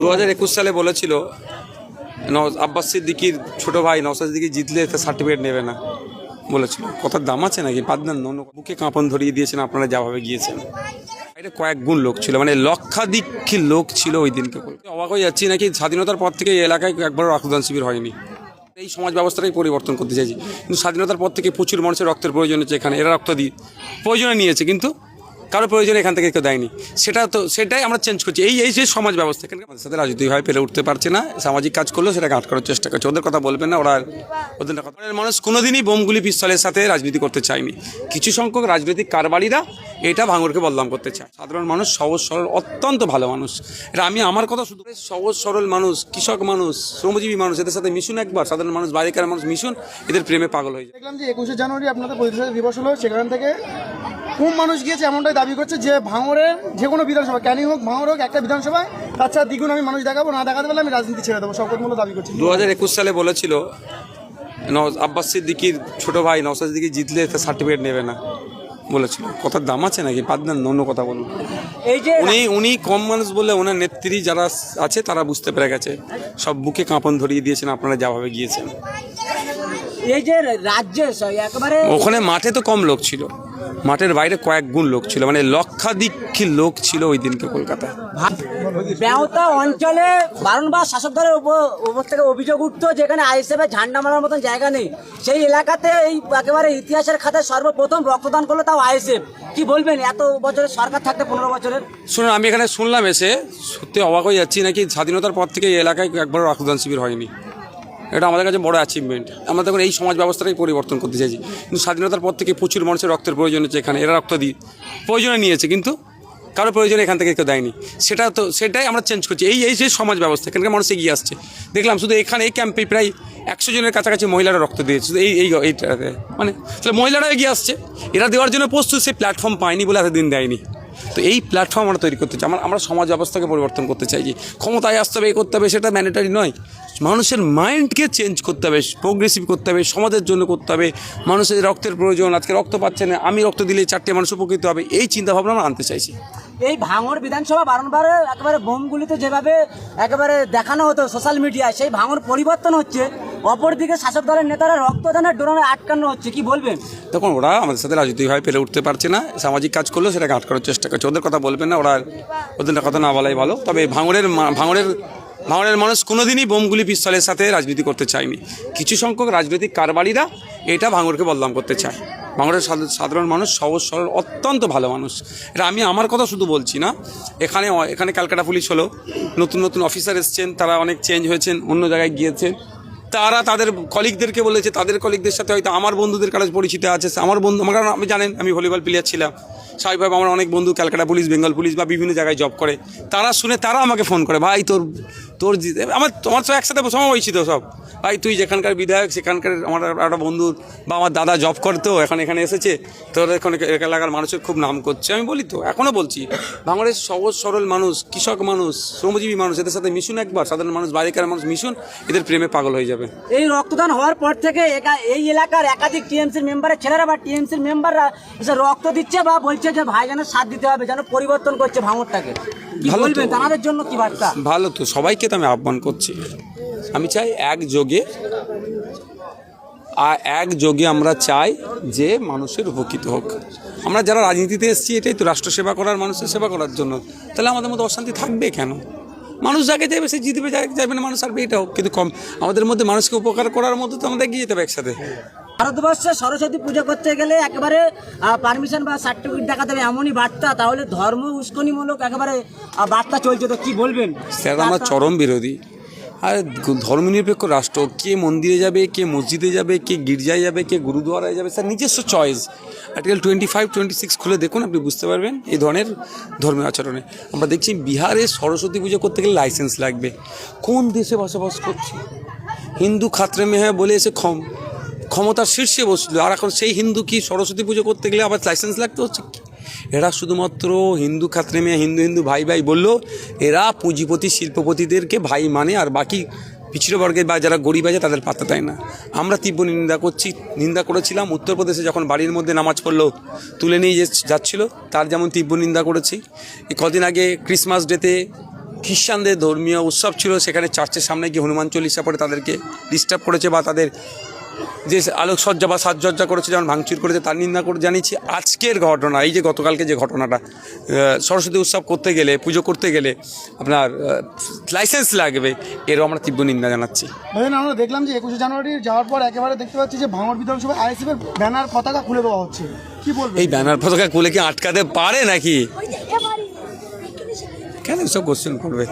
দু হাজার একুশ সালে বলেছিল আব্বাস সিদ্দিকির ছোট ভাই নওসাদ সিদ্দিকি জিতলে তার সার্টিফিকেট নেবে না, বলেছিল। কথার দাম আছে নাকি? বাদ দেন অন্য বুকে কাঁপন ধরিয়ে দিয়েছেন, আপনারা যাভাবে গিয়েছেন। এটা কয়েক গুণ লোক ছিল মানে লক্ষাধিক লোক ছিল ওই দিনকে অবাক হয়ে যাচ্ছি নাকি স্বাধীনতার পর থেকে এই এলাকায় একবার রক্তদান শিবির হয়নি। এই সমাজ ব্যবস্থাটাই পরিবর্তন করতে চাইছি। কিন্তু স্বাধীনতার পর থেকে প্রচুর মানুষের রক্তের প্রয়োজন হচ্ছে এখানে, এরা রক্ত দিই প্রয়োজনে নিয়েছে, কিন্তু কারও প্রয়োজনে এখান থেকে কেউ দেয়নি। সেটা তো, সেটাই আমরা চেঞ্জ করছি। এই এই যে সমাজ ব্যবস্থা, এখানে আমাদের সাথে রাজনৈতিকভাবে পেরে উঠতে পারছে না, সামাজিক কাজ করলেও সেটাকে আট করার চেষ্টা করছে। ওদের কথা বলবেন না, ওরা ওদের কথা মানুষ কোনোদিনই বোমগুলি পিস্তলের সাথে রাজনীতি করতে চায়নি। কিছু সংখ্যক রাজনৈতিক কারবারিরা এটা ভাঙরকে বদনাম করতে চায়। সাধারণ মানুষ সহজ, সরল, অত্যন্ত ভালো মানুষ। এটা আমি, আমার কথা শুধু সহজ, সরল মানুষ, কৃষক মানুষ, শ্রমজীবী মানুষ, এদের সাথে মিশুন একবার। সাধারণ মানুষ, বাইরেকার মানুষ মিশুন, এদের প্রেমে পাগল হয়ে যায়। দেখলাম যে একুশে জানুয়ারি আপনাদের দিবস হলো, সেখান থেকে কম মানুষ গিয়েছে এমনটাই দাবি করছে যে ভাঙড়ের যে কোনো বিধানসভা ক্যানিং হোক ভাঙড় হোক একটা বিধানসভায়। তাছাড়া দ্বিগুণ আমি মানুষ দেখাবো না দেখাতে পারলে আমি রাজনীতি ছেড়ে দেবো শপথমূলক দাবি করছি। দু হাজার একুশ সালে বলেছিল আব্বাস সিদ্দিকির ছোট ভাই নওসাদ সিদ্দিকি জিতলে তার সার্টিফিকেট নেবে না বলেছিল। কথার দাম আছে নাকি? বাদ দেন অন্য কথা বলুন। এই যে উনি উনি কম মানুষ বলে ওনার নেত্রী যারা আছে তারা বুঝতে পেরে গেছে। সব বুকে কাঁপন ধরিয়ে দিয়েছেন আপনারা যাভাবে গিয়েছেন। এই যে রাজ্যে একেবারে ওখানে মাঠে তো কম লোক ছিল। মাঠের বাইরে কয়েক গুণ লোক ছিল মানে লক্ষাধিক লোক ছিল ওই দিনকে কলকাতায়। ব্যাহতা অঞ্চলে বারংবার শাসক দলের উপর- থেকে অভিযোগ উঠতো যেখানে আইএসএফ এর ঝান্ডা মারার মতন জায়গা নেই। সেই এলাকাতে এই একেবারে ইতিহাসের খাতায় সর্বপ্রথম রক্তদান করল তাও আইএসএফ। কি বলবেন এত বছরের সরকার থাকতে পনেরো বছরের? শুনুন আমি এখানে শুনলাম এসে সত্যি অবাক হয়ে যাচ্ছি নাকি স্বাধীনতার পর থেকে এই এলাকায় একবার রক্তদান শিবির হয়নি। এটা আমাদের কাছে বড় অ্যাচিভমেন্ট আমরা তখন এই সমাজ ব্যবস্থাটাই পরিবর্তন করতে চাইছি। কিন্তু স্বাধীনতার পর থেকে প্রচুর মানুষের রক্তের প্রয়োজন হচ্ছে এখানে। এরা রক্ত দিই প্রয়োজনে নিয়েছে, কিন্তু কারও প্রয়োজনে এখান থেকে কেউ দেয়নি। সেটা তো, সেটাই আমরা চেঞ্জ করছি। এই এই যে সমাজ ব্যবস্থা এখানকার মানুষ এগিয়ে আসছে। দেখলাম শুধু এখানে এই ক্যাম্পে প্রায় একশো জনের কাছাকাছি মহিলারা রক্ত দিয়েছে। শুধু এই এই, এইটাতে। মানে তাহলে মহিলারা এগিয়ে আসছে। এরা দেওয়ার জন্য প্রস্তুত সেই প্ল্যাটফর্ম পায়নি বলে এতদিন দেয়নি। তো এই প্ল্যাটফর্ম আমরা তৈরি করতে চাই। আমরা আমরা সমাজ ব্যবস্থাকে পরিবর্তন করতে চাইছি ক্ষমতায় আসতে হবে এই করতে হবে, সেটা ম্যান্ডেটারি নয়। মানুষের মাইন্ডকে চেঞ্জ করতে হবে প্রোগ্রেসিভ করতে হবে, সমাজের জন্য করতে হবে। মানুষের রক্তের প্রয়োজন, আজকে রক্ত পাচ্ছে না, আমি রক্ত দিলে চারটে মানুষ উপকৃত হবে, এই চিন্তাভাবনা আমরা আনতে চাইছি। এই ভাঙর বিধানসভা বারংবার একেবারে বোমগুলিতে যেভাবে একেবারে দেখানো হতো সোশ্যাল মিডিয়ায় সেই ভাঙর পরিবর্তন হচ্ছে। অপরদিকে শাসক দলের নেতারা রক্তদানের ডোনারে আটকানো হচ্ছে। কি বলবেন? তখন ওরা আমাদের সাথে রাজনৈতিকভাবে পেরে উঠতে পারছে না। সামাজিক কাজ করলেও সেটাকে আটকানোর চেষ্টা করছে। ওদের কথা বলবেন না, ওরা ওদের কথা না বলাই ভালো। তবে ভাঙড়ের ভাঙড়ের ভাঙড়ের মানুষ কোনোদিনই বোমগুলি পিস্তলের সাথে রাজনীতি করতে চায়নি। কিছু সংখ্যক রাজনৈতিক কারবারিরা এটা ভাঙড়কে বদনাম করতে চায়। সাধ- সাধারণ মানুষ সহজ, সরল, অত্যন্ত ভালো মানুষ। এটা আমি আমার কথা শুধু বলছি না। এখানে এখানে ক্যালকাটা পুলিশ হলো। নতুন নতুন অফিসার এসছেন, তারা অনেক চেঞ্জ হয়েছেন, অন্য জায়গায় গিয়েছেন। তারা তাদের কলিগদেরকে বলেছে, তাদের কলিগদের সাথে হয়তো আমার বন্ধুদের কারও পরিচিত আছে আমার বন্ধু আমার কারণ আমি জানেন, আমি ভলিবল প্লেয়ার ছিলাম। স্বাভাবিকভাবে আমার অনেক বন্ধু, ক্যালকাটা পুলিশ, বেঙ্গল পুলিশ বা বিভিন্ন জায়গায় জব করে। তারা শুনে তারা আমাকে ফোন করে, ভাই, তোর তোর আমার তোমার সব একসাথে সময় হয়েছি তো সব। ভাই, তুই যেখানকার বিধায়ক, সেখানকার আমার একটা বন্ধু বা আমার দাদা জব করতো, এখন এখানে এসেছে। তোর এখন এলাকার মানুষের খুব নাম করছে। আমি বলি তো এখনও বলছি, বাংলাদেশ সহজ, সরল মানুষ, কৃষক মানুষ, শ্রমজীবী মানুষ, এদের সাথে মিশুন একবার, সাধারণ মানুষ বাইরেকার মানুষ মিশুন, এদের প্রেমে পাগল হয়ে যাবে। এই রক্তদান হওয়ার পর থেকে এই এলাকার একাধিক টিএমসির মেম্বারের ছেলেরা বা টিএমসির মেম্বাররা রক্ত দিচ্ছে বা বলছে যে ভাই যেন সাথ দিতে হবে, যেন পরিবর্তন করছে ভাঙরটাকে। ভালো তো। তাদের জন্য কি বার্তা? ভালো তো সবাইকে তো আমি আহ্বান করছি। আমি চাই এক যোগে আর এক যোগে আমরা চাই যে মানুষের উপকৃত হোক। আমরা যারা রাজনীতিতে এসেছি এটাই তো রাষ্ট্র সেবা করার মানুষের সেবা করার জন্য। তাহলে আমাদের মধ্যে অশান্তি থাকবে কেন? মানুষ যাকে যাবে সে জিতবে যাকে যাবে না মানুষ আসবে হোক। কিন্তু কম আমাদের মধ্যে মানুষকে উপকার করার মধ্যে তো আমাদের এগিয়ে যেতে হবে একসাথে। ভারতবর্ষে সরস্বতী পুজো করতে গেলে একেবারে পারমিশন বা সার্টিফিকেট দেখাতে হবে এমনই বার্তা তাহলে ধর্ম উস্কনিমূলক একেবারে বার্তা চলছে তো কি বলবেন? স্যার আমরা চরম বিরোধী। আর ধর্মনিরপেক্ষ রাষ্ট্র কে মন্দিরে যাবে কে মসজিদে যাবে কে গির্জায় যাবে কে গুরুদুয়ারায় যাবে স্যার নিজস্ব choice article twenty five twenty six খুলে দেখুন আপনি বুঝতে পারবেন এই ধরনের ধর্মীয় আচরণে। আমরা দেখছি বিহারে সরস্বতী পুজো করতে গেলে লাইসেন্স লাগবে। কোন দেশে বসবাস করছে? হিন্দু খাত্রে মেহে বলে এসে ক্ষম। ক্ষমতার শীর্ষে বসল। আর এখন সেই হিন্দু কি সরস্বতী পুজো করতে গেলে আবার লাইসেন্স লাগতে হচ্ছে এরা শুধুমাত্র হিন্দু খাত্রে মেয়ে, হিন্দু হিন্দু ভাই ভাই বলল, এরা পুঁজিপতি, শিল্পপতিদেরকে ভাই মানে আর বাকি পিছিয়ে বর্গের বা যারা গরিব আছে তাদের পাত্তা দেয় না। আমরা তীব্র নিন্দা করছি, নিন্দা করেছিলাম। উত্তরপ্রদেশে যখন বাড়ির মধ্যে নামাজ পড়ল, তুলে নিয়ে যে যাচ্ছিল, তার যেমন তীব্র নিন্দা করেছি। কদিন আগে ক্রিসমাস ডেতে খ্রিস্টানদের ধর্মীয় উৎসব ছিল, সেখানে চার্চের সামনে গিয়ে হনুমান চল্লিশা পরে তাদেরকে ডিস্টার্ব করেছে বা তাদের যে আলোকসজ্জা বা সাজসজ্জা করেছে যেমন ভাঙচুর করেছে তার নিন্দা করে জানিয়েছি। আজকের ঘটনা এই যে গতকালকে যে ঘটনাটা সরস্বতী উৎসব করতে গেলে পুজো করতে গেলে আপনার লাইসেন্স লাগবে এরও আমরা তীব্র নিন্দা জানাচ্ছি। ভাইজান আমরা দেখলাম যে একুশে জানুয়ারি যাওয়ার পর একেবারে দেখতে পাচ্ছি যে ভাঙর বিধানসভায় আইএসএফ এর ব্যানার পতাকা খুলে দেওয়া হচ্ছে। কি বলব এই ব্যানার পতাকা খুলে কি আটকাতে পারে নাকি? কেন সব কোশ্চেন করবে?